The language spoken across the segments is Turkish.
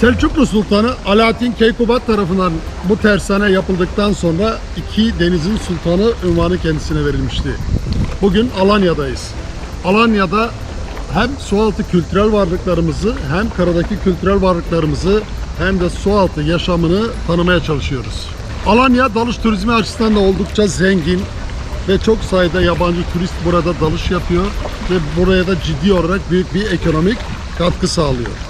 Selçuklu Sultanı Alaaddin Keykubat tarafından bu tersane yapıldıktan sonra iki denizin sultanı ünvanı kendisine verilmişti. Bugün Alanya'dayız. Alanya'da hem sualtı kültürel varlıklarımızı hem karadaki kültürel varlıklarımızı hem de sualtı yaşamını tanımaya çalışıyoruz. Alanya dalış turizmi açısından da oldukça zengin ve çok sayıda yabancı turist burada dalış yapıyor ve buraya da ciddi olarak büyük bir ekonomik katkı sağlıyor.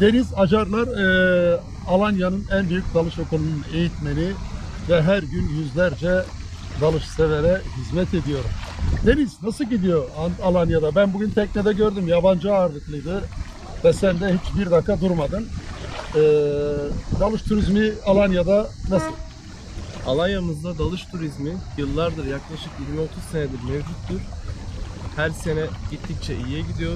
Deniz Acarlar eee, Alanya'nın en büyük dalış okulunun eğitmeni ve her gün yüzlerce dalış severe hizmet ediyor. Deniz nasıl gidiyor An- Alanya'da? Ben bugün teknede gördüm yabancı ağırlıklıydı ve sen de hiç bir dakika durmadın. Eee, dalış turizmi Alanya'da nasıl? Alanya'mızda dalış turizmi yıllardır yaklaşık 20-30 senedir mevcuttur. Her sene gittikçe iyiye gidiyor.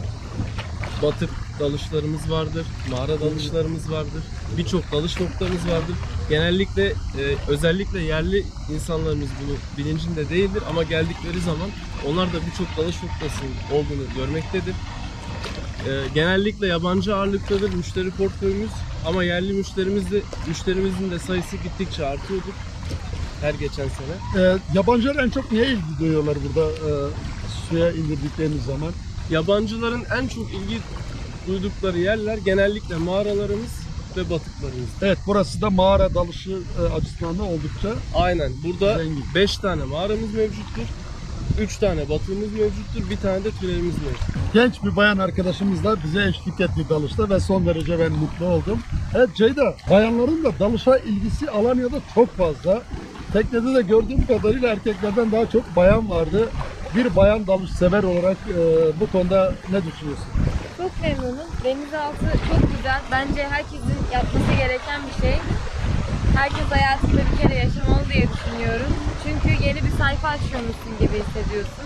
Batık dalışlarımız vardır, mağara dalışlarımız vardır. Birçok dalış noktamız vardır. Genellikle e, özellikle yerli insanlarımız bunu bilincinde değildir ama geldikleri zaman onlar da birçok dalış noktasının olduğunu görmektedir. E, genellikle yabancı ağırlıktadır müşteri portföyümüz ama yerli müşterimiz de müşterimizin de sayısı gittikçe artıyordur her geçen sene. Eee, yabancılar en çok niye ilgi duyuyorlar burada eee, suya indirdikleriniz zaman? Yabancıların en çok ilgi duydukları yerler genellikle mağaralarımız ve batıklarımız. Evet burası da mağara dalışı eee, açısından da oldukça Aynen. Burada Zengin. 5 tane mağaramız mevcuttur. 3 tane batığımız mevcuttur. Bir tane de tünelimiz mevcut. genç bir bayan arkadaşımız da bize eşlik etti dalışta ve son derece ben mutlu oldum. Evet Ceyda, bayanların da dalışa ilgisi Alanya'da çok fazla. Teknede de gördüğüm kadarıyla erkeklerden daha çok bayan vardı. Bir bayan dalış sever olarak e, bu konuda ne düşünüyorsun? Çok memnunum. Denizaltı çok güzel. Bence herkesin yapması gereken bir şey. Herkes hayatında bir kere yaşamalı diye düşünüyorum. Çünkü yeni bir sayfa açıyormuşsun gibi hissediyorsun.